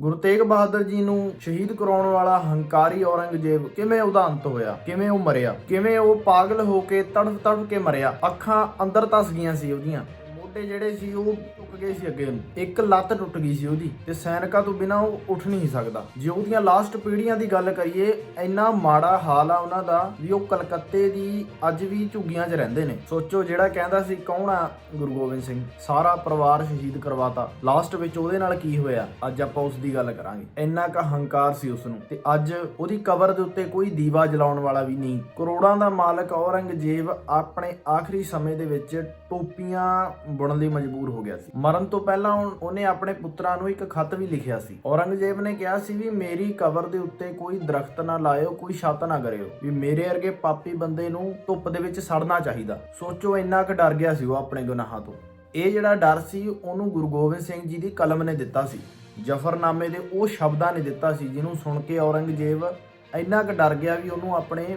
ਗੁਰੂ ਤੇਗ ਬਹਾਦਰ ਜੀ ਨੂੰ ਸ਼ਹੀਦ ਕਰਾਉਣ ਵਾਲਾ ਹੰਕਾਰੀ ਔਰੰਗਜ਼ੇਬ ਕਿਵੇਂ ਉਹਦਾ ਅੰਤ ਹੋਇਆ? ਕਿਵੇਂ ਉਹ ਮਰਿਆ? ਕਿਵੇਂ ਉਹ ਪਾਗਲ ਹੋ ਕੇ ਤੜਫ ਤੜਫ ਕੇ ਮਰਿਆ? ਅੱਖਾਂ ਅੰਦਰ ਤਸ ਗਈਆਂ ਸੀ ਉਹਦੀਆਂ। ਮੋਢੇ ਜਿਹੜੇ ਸੀ ਉਹ ਟੁੱਟ ਗਏ ਸੀ ਅੱਗੇ ਨੂੰ। ਇੱਕ ਲੱਤ ਟੁੱਟ ਗਈ ਸੀ ਉਹਦੀ ਤੇ ਸੈਨਿਕਾਂ ਤੋਂ ਬਿਨਾ ਉਹ ਉੱਠ ਨਹੀਂ ਸਕਦਾ। ਜੇ ਉਹਦੀਆਂ ਲਾਸਟ ਪੀੜ੍ਹੀਆਂ ਦੀ ਗੱਲ ਕਰੀਏ, ਇੰਨਾ ਮਾੜਾ ਹਾਲ ਆ ਉਹਨਾਂ ਦਾ ਵੀ ਉਹ ਕਲਕੱਤੇ ਦੀ ਅੱਜ ਵੀ ਝੁੱਗੀਆਂ 'ਚ ਰਹਿੰਦੇ ਨੇ। ਸੋਚੋ ਜਿਹੜਾ ਕਹਿੰਦਾ ਸੀ, ਕੌਣ ਆ ਗੁਰੂ ਗੋਬਿੰਦ ਸਿੰਘ? ਸਾਰਾ ਪਰਿਵਾਰ ਸ਼ਹੀਦ ਕਰਵਾਤਾ। ਲਾਸਟ ਵਿੱਚ ਉਹਦੇ ਨਾਲ ਕੀ ਹੋਇਆ? ਅੱਜ ਆਪਾਂ ਉਸ ਦੀ ਗੱਲ ਕਰਾਂਗੇ। ਇੰਨਾ ਕ ਹੰਕਾਰ ਸੀ ਉਸ ਨੂੰ ਤੇ ਅੱਜ ਉਹਦੀ ਕਬਰ ਦੇ ਉੱਤੇ ਕੋਈ ਦੀਵਾ ਜਲਾਉਣ ਵਾਲਾ ਵੀ ਨਹੀਂ। ਕਰੋੜਾਂ ਦਾ ਮਾਲਕ ਔਰੰਗਜ਼ੇਬ ਆਪਣੇ ਆਖਰੀ ਸਮੇਂ ਦੇ ਵਿੱਚ ਟੋਪੀਆਂ ਬੁਣਨ ਲਈ ਮਜਬੂਰ ਹੋ ਗਿਆ ਸੀ। ਮਰਨ ਤੋਂ ਪਹਿਲਾਂ ਉਹਨੇ ਆਪਣੇ ਪੁੱਤਰਾਂ ਨੂੰ ਇੱਕ ਖੱਤ ਵੀ ਲਿਖਿਆ ਸੀ। ਔਰੰਗਜ਼ੇਬ ਨੇ ਕਿਹਾ ਸੀ ਵੀ ਮੇਰੀ ਕਬਰ ਦੇ ਉੱਤੇ ਕੋਈ ਦਰਖਤ ਨਾ ਲਾਇਓ, ਕੋਈ ਛੱਤ ਨਾ ਕਰਿਓ ਵੀ ਮੇਰੇ ਵਰਗੇ ਪਾਪੀ ਬੰਦੇ ਨੂੰ ਧੁੱਪ ਦੇ ਵਿੱਚ ਸੜਨਾ ਚਾਹੀਦਾ। ਸੋਚੋ, ਇੰਨਾ ਕੁ ਡਰ ਗਿਆ ਸੀ ਉਹ ਆਪਣੇ ਗੁਨਾਹਾਂ ਤੋਂ। ਇਹ ਜਿਹੜਾ ਡਰ ਸੀ, ਉਹਨੂੰ ਗੁਰੂ ਗੋਬਿੰਦ ਸਿੰਘ ਜੀ ਦੀ ਕਲਮ ਨੇ ਦਿੱਤਾ ਸੀ। ਜਫਰਨਾਮੇ ਦੇ ਉਹ ਸ਼ਬਦਾਂ ਨੇ ਦਿੱਤਾ ਸੀ, ਜਿਹਨੂੰ ਸੁਣ ਕੇ ਔਰੰਗਜ਼ੇਬ ਇੰਨਾ ਕੁ ਡਰ ਗਿਆ ਵੀ ਉਹਨੂੰ ਆਪਣੇ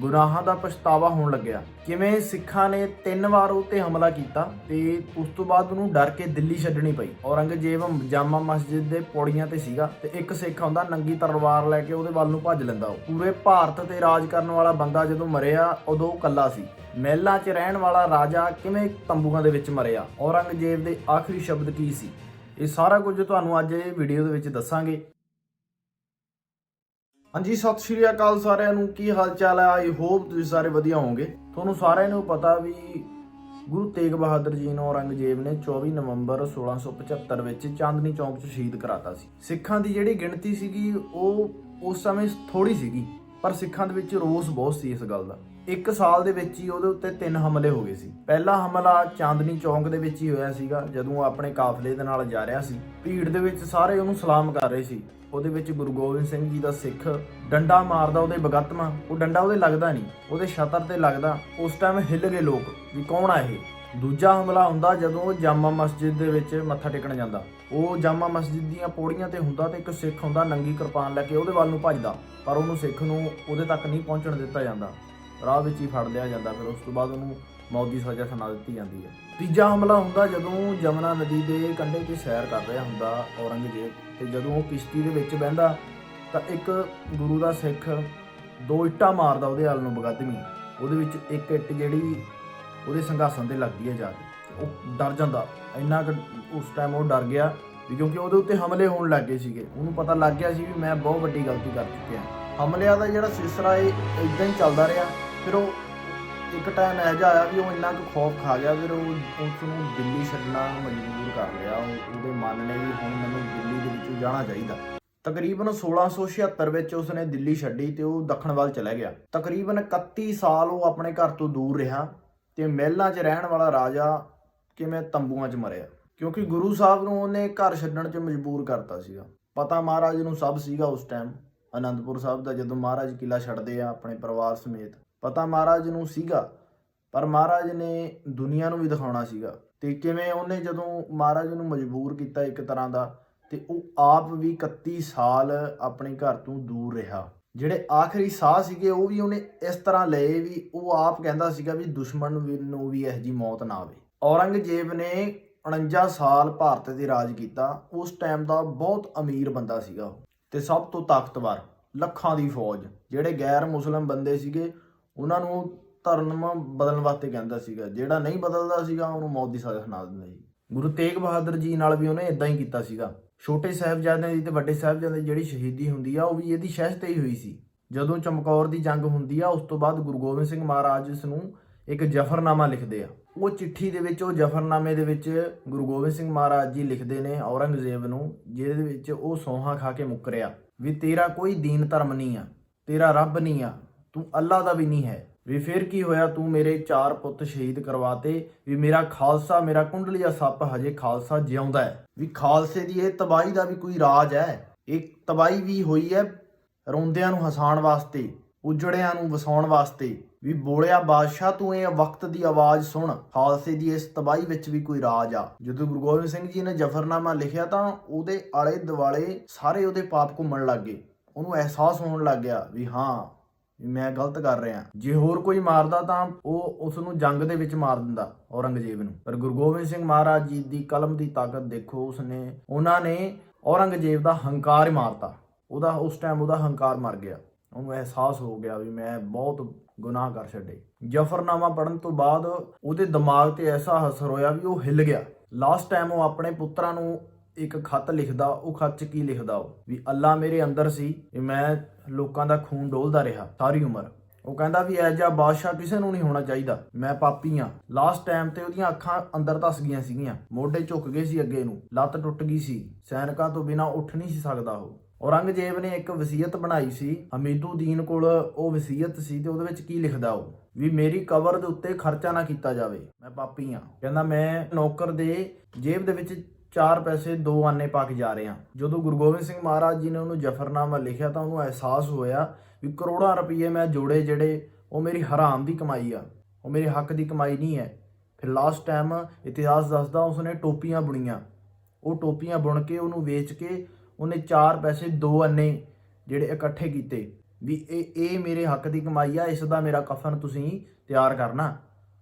ਗੁਨਾਹਾਂ ਦਾ ਪਛਤਾਵਾ ਹੋਣ ਲੱਗਿਆ। ਕਿਵੇਂ ਸਿੱਖਾਂ ਨੇ ਤਿੰਨ ਵਾਰ ਉਹ ਤੇ ਹਮਲਾ ਕੀਤਾ ਤੇ ਉਸ ਤੋਂ ਬਾਅਦ ਉਹਨੂੰ ਡਰ ਕੇ ਦਿੱਲੀ ਛੱਡਣੀ ਪਈ। ਔਰੰਗਜ਼ੇਬ ਜਾਮਾ ਮਸਜਿਦ ਦੇ ਪੌੜੀਆਂ ਤੇ ਸੀਗਾ ਤੇ ਇੱਕ ਸਿੱਖ ਆਉਂਦਾ, ਨੰਗੀ ਤਲਵਾਰ ਲੈ ਕੇ ਉਹਦੇ ਵੱਲ ਨੂੰ ਭੱਜ ਲੈਂਦਾ। ਉਹ ਪੂਰੇ ਭਾਰਤ ਤੇ ਰਾਜ ਕਰਨ ਵਾਲਾ ਬੰਦਾ ਜਦੋਂ ਮਰਿਆ, ਉਦੋਂ ਉਹ ਇਕੱਲਾ ਸੀ। ਮਹਿਲਾਂ 'ਚ ਰਹਿਣ ਵਾਲਾ ਰਾਜਾ ਕਿਵੇਂ ਤੰਬੂਆਂ ਦੇ ਵਿੱਚ ਮਰਿਆ? ਔਰੰਗਜ਼ੇਬ ਦੇ ਆਖਰੀ ਸ਼ਬਦ ਕੀ ਸੀ? ਇਹ ਸਾਰਾ ਕੁਝ ਤੁਹਾਨੂੰ ਅੱਜ ਇਹ ਵੀਡੀਓ ਦੇ ਵਿੱਚ ਦੱਸਾਂਗੇ। ਹਾਂਜੀ, ਸਤਿ ਸ਼੍ਰੀ ਅਕਾਲ ਸਾਰਿਆਂ ਨੂੰ। ਕੀ ਹਾਲ ਚਾਲ ਹੈ? ਆਈ ਹੋਪ ਤੁਸੀਂ ਸਾਰੇ ਵਧੀਆ ਹੋਵੋਗੇ। ਤੁਹਾਨੂੰ ਸਾਰਿਆਂ ਨੂੰ ਪਤਾ ਵੀ ਗੁਰੂ ਤੇਗ ਬਹਾਦਰ ਜੀ ਨੂੰ ਔਰੰਗਜ਼ੇਬ ਨੇ 24 ਨਵੰਬਰ 1675 ਵਿੱਚ ਚਾਂਦਨੀ ਚੌਕ 'ਚ ਸ਼ਹੀਦ ਕਰਾਤਾ ਸੀ। ਸਿੱਖਾਂ ਦੀ ਜਿਹੜੀ ਗਿਣਤੀ ਸੀਗੀ, ਉਹ ਉਸ ਸਮੇਂ ਥੋੜੀ ਸੀਗੀ, ਪਰ ਸਿੱਖਾਂ ਦੇ ਵਿੱਚ ਰੋਸ ਬਹੁਤ ਸੀ ਇਸ ਗੱਲ ਦਾ। ਇੱਕ ਸਾਲ ਦੇ ਵਿੱਚ ਹੀ ਉਹਦੇ ਉੱਤੇ ਤਿੰਨ ਹਮਲੇ ਹੋ ਗਏ ਸੀ। ਪਹਿਲਾ ਹਮਲਾ ਚਾਂਦਨੀ ਚੌਂਕ ਦੇ ਵਿੱਚ ਹੀ ਹੋਇਆ ਸੀਗਾ, ਜਦੋਂ ਉਹ ਆਪਣੇ ਕਾਫਲੇ ਦੇ ਨਾਲ ਜਾ ਰਿਹਾ ਸੀ। ਭੀੜ ਦੇ ਵਿੱਚ ਸਾਰੇ ਉਹਨੂੰ ਸਲਾਮ ਕਰ ਰਹੇ ਸੀ। ਉਹਦੇ ਵਿੱਚ ਗੁਰੂ ਗੋਬਿੰਦ ਸਿੰਘ ਜੀ ਦਾ ਸਿੱਖ, ਡੰਡਾ ਮਾਰਦਾ ਉਹਦੇ ਬਗਤਮਾ, ਉਹ ਡੰਡਾ ਉਹਦੇ ਲੱਗਦਾ ਨਹੀਂ, ਉਹਦੇ ਛਤਰ ਤੇ ਲੱਗਦਾ। ਉਸ ਟਾਈਮ ਹਿੱਲ ਗਏ ਲੋਕ ਵੀ ਕੌਣ ਆ ਇਹ? ਦੂਜਾ ਹਮਲਾ ਹੁੰਦਾ ਜਦੋਂ ਉਹ ਜਾਮਾ ਮਸਜਿਦ ਦੇ ਵਿੱਚ ਮੱਥਾ ਟੇਕਣ ਜਾਂਦਾ। ਉਹ ਜਾਮਾ ਮਸਜਿਦ ਦੀਆਂ ਪੌੜੀਆਂ ਤੇ ਹੁੰਦਾ ਤੇ ਇੱਕ ਸਿੱਖ ਹੁੰਦਾ, ਨੰਗੀ ਕਿਰਪਾਨ ਲੈ ਕੇ ਉਹਦੇ ਵੱਲ ਨੂੰ ਭੱਜਦਾ। ਪਰ ਉਹਨੂੰ ਸਿੱਖ ਨੂੰ ਉਹਦੇ ਤੱਕ ਨਹੀਂ ਪਹੁੰਚਣ ਦਿੱਤਾ ਜਾਂਦਾ। ਰਾਹ ਵਿੱਚ ਹੀ ਫੜ ਲਿਆ ਜਾਂਦਾ, ਫਿਰ ਉਸ ਤੋਂ ਬਾਅਦ ਉਹਨੂੰ ਮੌਤ ਦੀ ਸਜ਼ਾ ਸੁਣਾ ਦਿੱਤੀ ਜਾਂਦੀ ਹੈ। ਤੀਜਾ ਹਮਲਾ ਹੁੰਦਾ ਜਦੋਂ ਜਮਨਾ ਨਦੀ ਦੇ ਕੰਢੇ ਤੇ ਸੈਰ ਕਰ ਰਿਹਾ ਹੁੰਦਾ ਔਰੰਗਜ਼ੇਬ ਤੇ ਜਦੋਂ ਉਹ ਕਿਸ਼ਤੀ ਦੇ ਵਿੱਚ ਬਹਿੰਦਾ ਤਾਂ ਇੱਕ ਗੁਰੂ ਦਾ ਸਿੱਖ ਦੋ ਇੱਟਾਂ ਮਾਰਦਾ ਉਹਦੇ ਹਾਲ ਨੂੰ ਬਗਾਦਮੀ, ਉਹਦੇ ਵਿੱਚ ਇੱਕ ਇੱਟ ਜਿਹੜੀ ਉਹਦੇ ਸੰਘਾਸਨ ਤੇ ਲੱਗਦੀ ਹੈ ਜਾ ਕੇ। ਉਹ ਡਰ ਜਾਂਦਾ, ਇੰਨਾ ਕੁ ਉਸ ਟਾਈਮ ਉਹ ਡਰ ਗਿਆ ਵੀ ਕਿਉਂਕਿ ਉਹਦੇ ਉੱਤੇ ਹਮਲੇ ਹੋਣ ਲੱਗ ਗਏ ਸੀਗੇ। ਉਹਨੂੰ ਪਤਾ ਲੱਗ ਗਿਆ ਸੀ ਵੀ ਮੈਂ ਬਹੁਤ ਵੱਡੀ ਗਲਤੀ ਕਰ ਚੁੱਕਿਆ। ਹਮਲਿਆਂ ਦਾ ਜਿਹੜਾ ਸਿਲਸਿਲਾ ਇਹ ਇਦਾਂ ਹੀ ਚੱਲਦਾ ਰਿਹਾ ਫਿਰ ਉਹ ਇੱਕ ਟਾਈਮ ਇਹ ਜਿਹਾ ਆਇਆ ਵੀ ਉਹ ਇੰਨਾ ਕੁ ਖੌਫ ਖਾ ਗਿਆ, ਫਿਰ ਉਹ ਉਸ ਨੂੰ ਦਿੱਲੀ ਛੱਡਣਾ ਮਜਬੂਰ ਕਰ ਲਿਆ। ਉਹਦੇ ਮਨ ਨੇ ਵੀ ਹੁਣ ਮੈਨੂੰ ਦਿੱਲੀ ਦੇ ਵਿੱਚੋਂ ਜਾਣਾ ਚਾਹੀਦਾ। ਤਕਰੀਬਨ 1676 ਵਿੱਚ ਉਸਨੇ ਦਿੱਲੀ ਛੱਡੀ ਤੇ ਉਹ ਦੱਖਣ ਵੱਲ ਚਲਾ ਗਿਆ। ਤਕਰੀਬਨ 31 ਸਾਲ ਉਹ ਆਪਣੇ ਘਰ ਤੋਂ ਦੂਰ ਰਿਹਾ ਤੇ ਮਹਿਲਾਂ 'ਚ ਰਹਿਣ ਵਾਲਾ ਰਾਜਾ ਕਿਵੇਂ ਤੰਬੂਆਂ 'ਚ ਮਰਿਆ। ਕਿਉਂਕਿ ਗੁਰੂ ਸਾਹਿਬ ਨੂੰ ਉਹਨੇ ਘਰ ਛੱਡਣ 'ਚ ਮਜਬੂਰ ਕਰਤਾ ਸੀਗਾ। ਪਤਾ ਮਹਾਰਾਜ ਨੂੰ ਸਭ ਸੀਗਾ ਉਸ ਟਾਈਮ ਅਨੰਦਪੁਰ ਸਾਹਿਬ ਦਾ ਜਦੋਂ ਮਹਾਰਾਜ ਕਿਲਾ ਛੱਡਦੇ ਆ ਆਪਣੇ ਪਰਿਵਾਰ ਸਮੇਤ ਪਤਾ ਮਹਾਰਾਜ ਨੂੰ ਸੀਗਾ, ਪਰ ਮਹਾਰਾਜ ਨੇ ਦੁਨੀਆ ਨੂੰ ਵੀ ਦਿਖਾਉਣਾ ਸੀਗਾ। ਤੇ ਕਿਵੇਂ ਉਹਨੇ ਜਦੋਂ ਮਹਾਰਾਜ ਨੂੰ ਮਜਬੂਰ ਕੀਤਾ ਇੱਕ ਤਰ੍ਹਾਂ ਦਾ, ਤੇ ਉਹ ਆਪ ਵੀ 31 ਸਾਲ ਆਪਣੇ ਘਰ ਤੋਂ ਦੂਰ ਰਿਹਾ। ਜਿਹੜੇ ਆਖਰੀ ਸਾਹ ਸੀਗੇ, ਉਹ ਵੀ ਉਹਨੇ ਇਸ ਤਰ੍ਹਾਂ ਲਏ ਵੀ ਉਹ ਆਪ ਕਹਿੰਦਾ ਸੀਗਾ ਵੀ ਦੁਸ਼ਮਣ ਵੀ- ਨੂੰ ਵੀ ਇਹੋ ਜੀ ਮੌਤ ਨਾ ਆਵੇ। ਔਰੰਗਜ਼ੇਬ ਨੇ 49 ਸਾਲ ਭਾਰਤ ਤੇ ਰਾਜ ਕੀਤਾ। ਉਸ ਟਾਈਮ ਦਾ ਬਹੁਤ ਅਮੀਰ ਬੰਦਾ ਸੀਗਾ ਉਹ। ਤੇ ਸਭ ਤੋਂ ਤਾਕਤਵਰ, ਲੱਖਾਂ ਦੀ ਫੌਜ। ਜਿਹੜੇ ਗੈਰ ਮੁਸਲਮ ਬੰਦੇ ਸੀਗੇ ਉਹਨਾਂ ਨੂੰ ਧਰਮ ਬਦਲਣ ਵਾਸਤੇ ਕਹਿੰਦਾ ਸੀਗਾ। ਜਿਹੜਾ ਨਹੀਂ ਬਦਲਦਾ ਸੀਗਾ, ਉਹਨੂੰ ਮੌਤ ਦੀ ਸਜ਼ਾ ਸੁਣਾ ਦਿੰਦਾ ਸੀ। ਗੁਰੂ ਤੇਗ ਬਹਾਦਰ ਜੀ ਨਾਲ ਵੀ ਉਹਨੇ ਇਦਾਂ ਹੀ ਕੀਤਾ ਸੀਗਾ। ਛੋਟੇ ਸਾਹਿਬਜ਼ਾਦਿਆਂ ਦੀ ਤੇ ਵੱਡੇ ਸਾਹਿਬਜ਼ਾਦਿਆਂ ਦੀ ਜਿਹੜੀ ਸ਼ਹੀਦੀ ਹੁੰਦੀ ਆ, ਉਹ ਵੀ ਇਹਦੀ ਸ਼ਹਿਸ਼ ਤੇ ਹੀ ਹੋਈ ਸੀ। ਜਦੋਂ ਚਮਕੌਰ ਦੀ ਜੰਗ ਹੁੰਦੀ ਆ, ਉਸ ਤੋਂ ਬਾਅਦ ਗੁਰੂ ਗੋਬਿੰਦ ਸਿੰਘ ਮਹਾਰਾਜ ਇਸ ਨੂੰ ਇੱਕ ਜਫਰਨਾਮਾ ਲਿਖਦੇ ਆ। ਉਹ ਚਿੱਠੀ ਦੇ ਵਿੱਚ, ਉਹ ਜਫਰਨਾਮੇ ਦੇ ਵਿੱਚ ਗੁਰੂ ਗੋਬਿੰਦ ਸਿੰਘ ਮਹਾਰਾਜ ਜੀ ਲਿਖਦੇ ਨੇ ਔਰੰਗਜ਼ੇਬ ਨੂੰ, ਜਿਹਦੇ ਵਿੱਚ ਉਹ ਸੌਹਾਂ ਖਾ ਕੇ ਮੁੱਕਰਿਆ ਵੀ ਤੇਰਾ ਕੋਈ ਦੀਨ ਧਰਮ ਨਹੀਂ ਆ, ਤੇਰਾ ਰੱਬ ਨਹੀਂ ਆ ਤੂੰ ਅੱਲਾ ਦਾ ਵੀ ਨਹੀਂ ਹੈ। ਵੀ ਫਿਰ ਕੀ ਹੋਇਆ? ਤੂੰ ਮੇਰੇ ਚਾਰ ਪੁੱਤ ਸ਼ਹੀਦ ਕਰਵਾਤੇ। ਵੀ ਮੇਰਾ ਖਾਲਸਾ, ਮੇਰਾ ਕੁੰਡਲੀਆ ਸੱਪ ਹਜੇ ਖਾਲਸਾ ਜਿਉਂਦਾ ਹੈ। ਵੀ ਖਾਲਸੇ ਦੀ ਇਹ ਤਬਾਹੀ ਦਾ ਵੀ ਕੋਈ ਰਾਜ ਹੈ? ਇਹ ਤਬਾਹੀ ਵੀ ਹੋਈ ਹੈ ਰੋਂਦਿਆਂ ਨੂੰ ਹਸਾਉਣ ਵਾਸਤੇ, ਉਜੜਿਆਂ ਨੂੰ ਵਸਾਉਣ ਵਾਸਤੇ। ਵੀ ਬੋਲਿਆ, ਬਾਦਸ਼ਾਹ, ਤੂੰ ਇਹ ਵਕਤ ਦੀ ਆਵਾਜ਼ ਸੁਣ। ਖਾਲਸੇ ਦੀ ਇਸ ਤਬਾਹੀ ਵਿੱਚ ਵੀ ਕੋਈ ਰਾਜ ਆ। ਜਦੋਂ ਗੁਰੂ ਗੋਬਿੰਦ ਸਿੰਘ ਜੀ ਨੇ ਜਫਰਨਾਮਾ ਲਿਖਿਆ ਤਾਂ ਉਹਦੇ ਆਲੇ ਦੁਆਲੇ ਸਾਰੇ ਉਹਦੇ ਪਾਪ ਘੁੰਮਣ ਲੱਗ ਗਏ। ਉਹਨੂੰ ਅਹਿਸਾਸ ਹੋਣ ਲੱਗ ਗਿਆ ਵੀ ਹਾਂ ਮੈਂ ਗਲਤ ਕਰ ਰਿਹਾ। ਜੇ ਹੋਰ ਕੋਈ ਮਾਰਦਾ ਤਾਂ ਉਹ ਉਸ ਨੂੰ ਜੰਗ ਦੇ ਵਿੱਚ ਮਾਰ ਦਿੰਦਾ, ਔਰੰਗਜ਼ੇਬ ਨੂੰ। ਪਰ ਗੁਰੂ ਗੋਬਿੰਦ ਸਿੰਘ ਮਹਾਰਾਜ ਜੀ ਦੀ ਕਲਮ ਦੀ ਤਾਕਤ ਦੇਖੋ, ਉਸਨੇ, ਉਹਨਾਂ ਨੇ ਔਰੰਗਜ਼ੇਬ ਦਾ ਹੰਕਾਰ ਹੀ ਮਾਰਤਾ। ਉਹਦਾ, ਉਸ ਟਾਈਮ ਉਹਦਾ ਹੰਕਾਰ ਮਰ ਗਿਆ। ਉਹਨੂੰ ਅਹਿਸਾਸ ਹੋ ਗਿਆ ਵੀ ਮੈਂ ਬਹੁਤ ਗੁਨਾਹ ਕਰ ਛੱਡੇ। ਜਫਰਨਾਮਾ ਪੜਨ ਤੋਂ ਬਾਅਦ ਉਹਦੇ ਦਿਮਾਗ ਤੇ ਐਸਾ ਅਸਰ ਹੋਇਆ ਵੀ ਉਹ ਹਿੱਲ ਗਿਆ। ਲਾਸਟ ਟਾਈਮ ਉਹ ਆਪਣੇ ਪੁੱਤਰਾਂ ਨੂੰ ਇੱਕ ਖਤ ਲਿਖਦਾ, ਉਹ ਖਤ 'ਚ ਕੀ ਲਿਖਦਾ ਉਹ? ਵੀ ਅੱਲਾ ਮੇਰੇ ਅੰਦਰ ਸੀ, ਵੀ ਮੈਂ ਲੋਕਾਂ ਦਾ ਖੂਨ ਡੋਲਦਾ ਰਿਹਾ ਸਾਰੀ ਉਮਰ। ਉਹ ਕਹਿੰਦਾ ਵੀ ਐ ਜਿਹਾ ਬਾਦਸ਼ਾਹ ਕਿਸੇ ਨੂੰ ਨਹੀਂ ਹੋਣਾ ਚਾਹੀਦਾ। ਮੈਂ ਪਾਪੀ ਆ। ਲਾਸਟ ਟਾਈਮ ਤੇ ਉਹਦੀਆਂ ਅੱਖਾਂ ਅੰਦਰ ਧਸ ਗਈਆਂ ਸੀਗੀਆਂ। ਮੋਢੇ ਝੁਕ ਗਏ ਸੀ ਅੱਗੇ ਨੂੰ। ਲੱਤ ਟੁੱਟ ਗਈ ਸੀ। ਸੈਨਿਕਾਂ ਤੋਂ ਬਿਨਾ ਉੱਠ ਨਹੀਂ ਸੀ ਸਕਦਾ ਉਹ। ਔਰੰਗਜ਼ੇਬ ਨੇ ਇੱਕ ਵਸੀਅਤ ਬਣਾਈ ਸੀ, ਹਮੀਦੁਦੀਨ ਕੋਲ ਉਹ ਵਸੀਅਤ ਸੀ ਤੇ ਉਹਦੇ ਵਿੱਚ ਕੀ ਲਿਖਦਾ ਉਹ? ਵੀ ਮੇਰੀ ਕਬਰ ਦੇ ਉੱਤੇ ਖਰਚਾ ਨਾ ਕੀਤਾ ਜਾਵੇ। ਮੈਂ ਪਾਪੀ ਆ। ਕਹਿੰਦਾ ਮੈਂ ਨੌਕਰ ਦੇ ਜੇਬ ਦੇ ਵਿੱਚ ਚਾਰ ਪੈਸੇ ਦੋ ਆਨੇ ਪਾ ਕੇ ਜਾ ਰਹੇ ਹਾਂ। ਜਦੋਂ ਗੁਰੂ ਗੋਬਿੰਦ ਸਿੰਘ ਮਹਾਰਾਜ ਜੀ ਨੇ ਉਹਨੂੰ ਜਫਰਨਾਮਾ ਲਿਖਿਆ ਤਾਂ ਉਹਨੂੰ ਅਹਿਸਾਸ ਹੋਇਆ ਵੀ ਕਰੋੜਾਂ ਰੁਪਏ ਮੈਂ ਜੋੜੇ ਜਿਹੜੇ ਉਹ ਮੇਰੀ ਹਰਾਮ ਦੀ ਕਮਾਈ ਆ, ਉਹ ਮੇਰੇ ਹੱਕ ਦੀ ਕਮਾਈ ਨਹੀਂ ਹੈ। ਫਿਰ ਲਾਸਟ ਟਾਈਮ ਇਤਿਹਾਸ ਦੱਸਦਾ ਉਸਨੇ ਟੋਪੀਆਂ ਬੁਣੀਆਂ। ਉਹ ਟੋਪੀਆਂ ਬੁਣ ਕੇ ਉਹਨੂੰ ਵੇਚ ਕੇ ਉਹਨੇ ਚਾਰ ਪੈਸੇ ਦੋ ਅੰਨੇ ਜਿਹੜੇ ਇਕੱਠੇ ਕੀਤੇ ਵੀ ਇਹ ਇਹ ਮੇਰੇ ਹੱਕ ਦੀ ਕਮਾਈ ਆ, ਇਸ ਦਾ ਮੇਰਾ ਕਫਨ ਤੁਸੀਂ ਤਿਆਰ ਕਰਨਾ।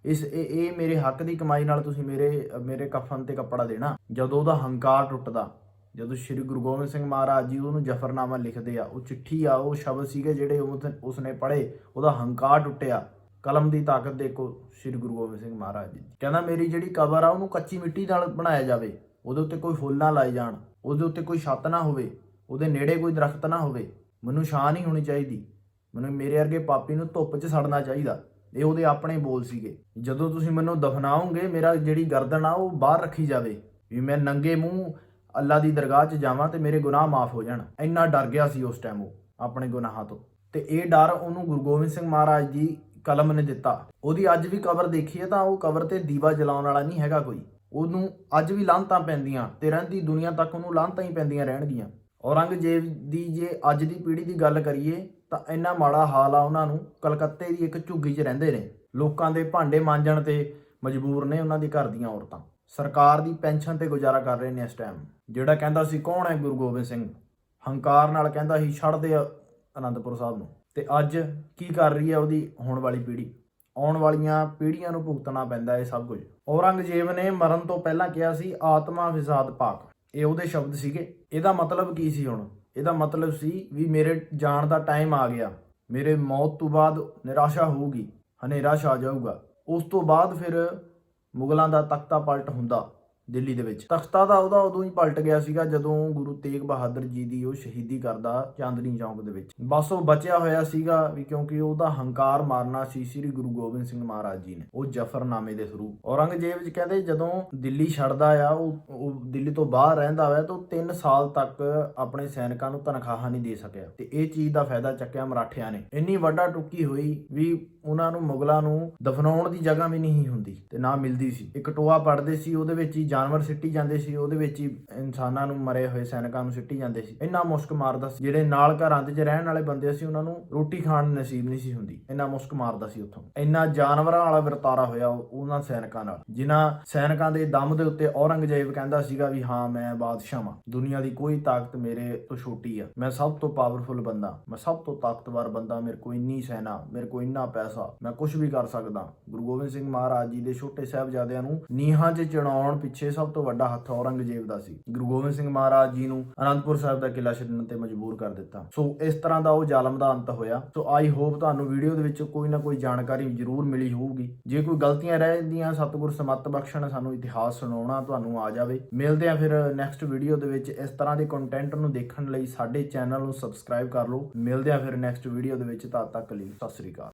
ਇਸ ਇਹ ਮੇਰੇ ਹੱਕ ਦੀ ਕਮਾਈ ਨਾਲ ਤੁਸੀਂ ਮੇਰੇ ਮੇਰੇ ਕਫਨ ਤੇ ਕੱਪੜਾ ਦੇਣਾ। ਜਦੋਂ ਉਹਦਾ ਹੰਕਾਰ ਟੁੱਟਦਾ, ਜਦੋਂ ਸ੍ਰੀ ਗੁਰੂ ਗੋਬਿੰਦ ਸਿੰਘ ਮਹਾਰਾਜ ਜੀ ਉਹਨੂੰ ਜਫਰਨਾਮਾ ਲਿਖਦੇ ਆ, ਉਹ ਚਿੱਠੀ ਆ, ਉਹ ਸ਼ਬਦ ਸੀਗੇ ਜਿਹੜੇ ਉਹ- ਉਸਨੇ ਪੜ੍ਹੇ, ਉਹਦਾ ਹੰਕਾਰ ਟੁੱਟਿਆ। ਕਲਮ ਦੀ ਤਾਕਤ ਦੇਖੋ, ਸ੍ਰੀ ਗੁਰੂ ਗੋਬਿੰਦ ਸਿੰਘ ਮਹਾਰਾਜ ਜੀ। ਕਹਿੰਦਾ ਮੇਰੀ ਜਿਹੜੀ ਕਬਰ ਆ, ਉਹਨੂੰ ਕੱਚੀ ਮਿੱਟੀ ਨਾਲ ਬਣਾਇਆ ਜਾਵੇ। ਉਹਦੇ ਉੱਤੇ ਕੋਈ ਫੁੱਲ ਨਾ ਲਾਏ ਜਾਣ। ਉਹਦੇ ਉੱਤੇ ਕੋਈ ਛੱਤ ਨਾ ਹੋਵੇ। ਉਹਦੇ ਨੇੜੇ ਕੋਈ ਦਰਖਤ ਨਾ ਹੋਵੇ। ਮੈਨੂੰ ਛਾਂ ਨਹੀਂ ਹੋਣੀ ਚਾਹੀਦੀ। ਮੈਨੂੰ ਮੇਰੇ ਵਰਗੇ ਪਾਪੀ ਨੂੰ ਧੁੱਪ 'ਚ ਸੜਨਾ ਚਾਹੀਦਾ। ਇਹ ਉਹਦੇ ਆਪਣੇ ਬੋਲ ਸੀਗੇ। ਜਦੋਂ ਤੁਸੀਂ ਮੈਨੂੰ ਦਫਨਾਓਗੇ, ਮੇਰਾ ਜਿਹੜੀ ਗਰਦਨ ਆ, ਉਹ ਬਾਹਰ ਰੱਖੀ ਜਾਵੇ। ਵੀ ਮੈਂ ਨੰਗੇ ਮੂੰਹ ਅੱਲਾ ਦੀ ਦਰਗਾਹ 'ਚ ਜਾਵਾਂ ਤੇ ਮੇਰੇ ਗੁਨਾਹ ਮਾਫ ਹੋ ਜਾਣ। ਇੰਨਾ ਡਰ ਗਿਆ ਸੀ ਉਸ ਟਾਈਮ ਉਹ, ਆਪਣੇ ਗੁਨਾਹਾਂ ਤੋਂ। ਤੇ ਇਹ ਡਰ ਉਹਨੂੰ ਗੁਰੂ ਗੋਬਿੰਦ ਸਿੰਘ ਮਹਾਰਾਜ ਜੀ ਕਲਮ ਨੇ ਦਿੱਤਾ। ਉਹਦੀ ਅੱਜ ਵੀ ਕਬਰ ਦੇਖੀਏ ਤਾਂ ਉਹ ਕਬਰ ਤੇ ਦੀਵਾ ਜਲਾਉਣ ਵਾਲਾ ਨਹੀਂ ਹੈਗਾ ਕੋਈ। ਉਹਨੂੰ ਅੱਜ ਵੀ ਲਾਂਤਾਂ ਪੈਂਦੀਆਂ ਤੇ ਰਹਿੰਦੀ ਦੁਨੀਆ ਤੱਕ ਉਹਨੂੰ ਲਾਂਤਾਂ ਹੀ ਪੈਂਦੀਆਂ ਰਹਿਣਗੀਆਂ। ਔਰੰਗਜ਼ੇਬ ਦੀ ਜੇ ਅੱਜ ਦੀ ਪੀੜ੍ਹੀ ਦੀ ਗੱਲ ਕਰੀਏ ਤਾਂ ਇੰਨਾ ਮਾੜਾ ਹਾਲ ਆ ਉਹਨਾਂ ਨੂੰ, ਕਲਕੱਤੇ ਦੀ ਇੱਕ ਝੁੱਗੀ 'ਚ ਰਹਿੰਦੇ ਨੇ। ਲੋਕਾਂ ਦੇ ਭਾਂਡੇ ਮਾਂਜਣ ਤੇ ਮਜਬੂਰ ਨੇ ਉਹਨਾਂ ਦੀ ਘਰ ਦੀਆਂ ਔਰਤਾਂ। ਸਰਕਾਰ ਦੀ ਪੈਨਸ਼ਨ ਤੇ ਗੁਜ਼ਾਰਾ ਕਰ ਰਹੇ ਨੇ ਇਸ ਟਾਈਮ। ਜਿਹੜਾ ਕਹਿੰਦਾ ਸੀ, ਕੌਣ ਹੈ ਗੁਰੂ ਗੋਬਿੰਦ ਸਿੰਘ? ਹੰਕਾਰ ਨਾਲ ਕਹਿੰਦਾ ਸੀ ਛੱਡ ਦੇ ਅਨੰਦਪੁਰ ਸਾਹਿਬ ਨੂੰ। ਤੇ ਅੱਜ ਕੀ ਕਰ ਰਹੀ ਹੈ ਉਹਦੀ ਹੋਣ ਵਾਲੀ ਪੀੜ੍ਹੀ? ਆਉਣ ਵਾਲੀਆਂ ਪੀੜ੍ਹੀਆਂ ਨੂੰ ਭੁਗਤਣਾ ਪੈਂਦਾ ਇਹ ਸਭ ਕੁਝ। ਔਰੰਗਜ਼ੇਬ ਨੇ ਮਰਨ ਤੋਂ ਪਹਿਲਾਂ ਕਿਹਾ ਸੀ, ਆਤਮਾ ਵਿਸਾਦ ਪਾਕ। ਇਹ ਉਹਦੇ ਸ਼ਬਦ ਸੀਗੇ। ਇਹਦਾ ਮਤਲਬ ਕੀ ਸੀ ਹੁਣ? ਇਹਦਾ ਮਤਲਬ ਸੀ ਵੀ ਮੇਰੇ ਜਾਣ ਦਾ ਟਾਈਮ ਆ ਗਿਆ। ਮੇਰੇ ਮੌਤ ਤੋਂ ਬਾਅਦ ਨਿਰਾਸ਼ਾ ਹੋਊਗੀ, ਹਨੇਰਾ ਛਾ ਜਾਊਗਾ। ਉਸ ਤੋਂ ਬਾਅਦ ਫਿਰ ਮੁਗਲਾਂ ਦਾ ਤਖਤਾ ਪਲਟ ਹੁੰਦਾ। ਦਿੱਲੀ ਦੇ ਵਿੱਚ। ਤਖਤਾ ਦਾ ਉਹਦਾ ਉਦੋਂ ਹੀ ਪਲਟ ਗਿਆ ਸੀਗਾ ਜਦੋਂ ਗੁਰੂ ਤੇਗ ਬਹਾਦਰ ਜੀ ਦੀ ਉਹ ਸ਼ਹੀਦੀ ਕਰਦਾ ਚਾਂਦਨੀ ਚੌਂਕ ਦੇ ਵਿੱਚ। ਬਸ ਉਹ ਬਚਿਆ ਹੋਇਆ ਸੀਗਾ ਵੀ ਕਿਉਂਕਿ ਉਹਦਾ ਹੰਕਾਰ ਮਾਰਨਾ ਸੀ ਸ੍ਰੀ ਗੁਰੂ ਗੋਬਿੰਦ ਸਿੰਘ ਮਹਾਰਾਜ ਜੀ ਨੇ। ਉਹ ਜਫਰਨਾਮੇ ਦੇ ਥਰੂ ਔਰੰਗਜ਼ੇਬ ਜੀ ਕਹਿੰਦੇ ਜਦੋਂ ਦਿੱਲੀ ਛੱਡਦਾ ਆ, ਉਹ ਦਿੱਲੀ ਤੋਂ ਬਾਹਰ ਰਹਿੰਦਾ ਹੋਇਆ ਤਾਂ 3 ਸਾਲ ਤੱਕ ਆਪਣੇ ਸੈਨਿਕਾਂ ਨੂੰ ਤਨਖਾਹਾਂ ਨਹੀਂ ਦੇ ਸਕਿਆ। ਤੇ ਇਹ ਚੀਜ਼ ਦਾ ਫਾਇਦਾ ਚੱਕਿਆ ਮਰਾਠਿਆਂ ਨੇ। ਇੰਨੀ ਵੱਡਾ ਟੁੱਕੀ ਹੋਈ ਵੀ ਉਹਨਾਂ ਨੂੰ ਮੁਗਲਾਂ ਨੂੰ ਦਫਨਾਉਣ ਦੀ ਜਗ੍ਹਾ ਵੀ ਨਹੀਂ ਹੁੰਦੀ ਤੇ ਨਾ ਮਿਲਦੀ ਸੀ। ਇੱਕ ਟੋਆ ਪੜਦੇ ਸੀ, ਉਹਦੇ ਵਿੱਚ ਹੀ ਜਾਨਵਰ ਸਿੱਟੀ ਜਾਂਦੇ ਸੀ, ਉਹਦੇ ਵਿੱਚ ਹੀ ਇਨਸਾਨਾਂ ਨੂੰ ਮਰੇ ਹੋਏ ਸੈਨਿਕਾਂ ਨੂੰ ਸਿੱਟੀ ਜਾਂਦੇ ਸੀ। ਇੰਨਾ ਮੁਸ਼ਕ ਮਾਰਦਾ ਸੀ, ਜਿਹੜੇ ਨਾਲ ਘਰਾਂ ਦੇ 'ਚ ਰਹਿਣ ਵਾਲੇ ਬੰਦੇ ਸੀ, ਉਹਨਾਂ ਨੂੰ ਰੋਟੀ ਖਾਣ ਨਸੀਬ ਨਹੀਂ ਸੀ ਹੁੰਦੀ। ਇੰਨਾ ਮੁਸ਼ਕ ਮਾਰਦਾ ਸੀ ਉੱਥੋਂ। ਇੰਨਾ ਜਾਨਵਰਾਂ ਵਾਲਾ ਵਰਤਾਰਾ ਹੋਇਆ ਉਹਨਾਂ ਸੈਨਿਕਾਂ ਨਾਲ, ਜਿਨ੍ਹਾਂ ਸੈਨਿਕਾਂ ਦੇ ਦਮ ਦੇ ਉੱਤੇ ਔਰੰਗਜ਼ੇਬ ਕਹਿੰਦਾ ਸੀਗਾ ਵੀ, ਹਾਂ, ਮੈਂ ਬਾਦਸ਼ਾਹ ਹਾਂ। ਦੁਨੀਆ ਦੀ ਕੋਈ ਤਾਕਤ ਮੇਰੇ ਤੋਂ ਛੋਟੀ ਆ। ਮੈਂ ਸਭ ਤੋਂ ਪਾਵਰਫੁਲ ਬੰਦਾ। ਮੈਂ ਸਭ ਤੋਂ ਤਾਕਤਵਰ ਬੰਦਾ। ਮੇਰੇ ਕੋਲ ਇੰਨੀ ਸੈਨਾ, ਮੇਰੇ ਕੋਲ ਇੰਨਾ ਪੈਸਾ। ਮੈਂ ਕੁਝ ਵੀ ਕਰ ਸਕਦਾ। ਗੁਰੂ ਗੋਬਿੰਦ ਸਿੰਘ ਮਹਾਰਾਜ ਜੀ ਦੇ ਛੋਟੇ ਸਾਹਿਬਜ਼ਾਦਿਆਂ ਨੂੰ ਨੀਹਾਂ 'ਚ ਚੜਾਉਣ ਪਿੱਛੇ ਪਿੱਛੇ ਸਭ ਤੋਂ ਵੱਡਾ ਹੱਥ ਔਰੰਗਜ਼ੇਬ ਦਾ ਸੀ। ਗੁਰੂ ਗੋਬਿੰਦ ਸਿੰਘ ਮਹਾਰਾਜ ਜੀ ਨੂੰ ਅਨੰਦਪੁਰ ਸਾਹਿਬ ਦਾ ਕਿਲਾ ਛੱਡਣ ਤੇ ਮਜਬੂਰ ਕਰ ਦਿੱਤਾ। ਸੋ ਇਸ ਤਰ੍ਹਾਂ ਦਾ ਉਹ ਜ਼ਾਲਮ ਦਾ ਅੰਤ ਹੋਇਆ। ਸੋ ਆਈ ਹੋਪ ਤੁਹਾਨੂੰ ਵੀਡੀਓ ਦੇ ਵਿੱਚ ਕੋਈ ਨਾ ਕੋਈ ਜਾਣਕਾਰੀ ਜ਼ਰੂਰ ਮਿਲੀ ਹੋਊਗੀ। ਜੇ ਕੋਈ ਗਲਤੀਆਂ ਰਹਿ ਜਾਂਦੀਆਂ ਸਤਿਗੁਰ ਸਮੱਤ ਬਖਸ਼ਣ, ਸਾਨੂੰ ਇਤਿਹਾਸ ਸੁਣਾਉਣਾ ਤੁਹਾਨੂੰ ਆ ਜਾਵੇ। ਮਿਲਦੇ ਆ ਫਿਰ ਨੈਕਸਟ ਵੀਡੀਓ ਦੇ ਵਿੱਚ। ਇਸ ਤਰ੍ਹਾਂ ਦੇ ਕੰਟੈਂਟ ਨੂੰ ਦੇਖਣ ਲਈ ਸਾਡੇ ਚੈਨਲ ਨੂੰ ਸਬਸਕ੍ਰਾਈਬ ਕਰ ਲਓ। ਮਿਲਦੇ ਆ ਫਿਰ ਨੈਕਸਟ ਵੀਡੀਓ ਦੇ ਵਿੱਚ। ਤਦ ਤੱਕ ਲਈ ਸਤਿ ਸ੍ਰੀ ਅਕਾਲ।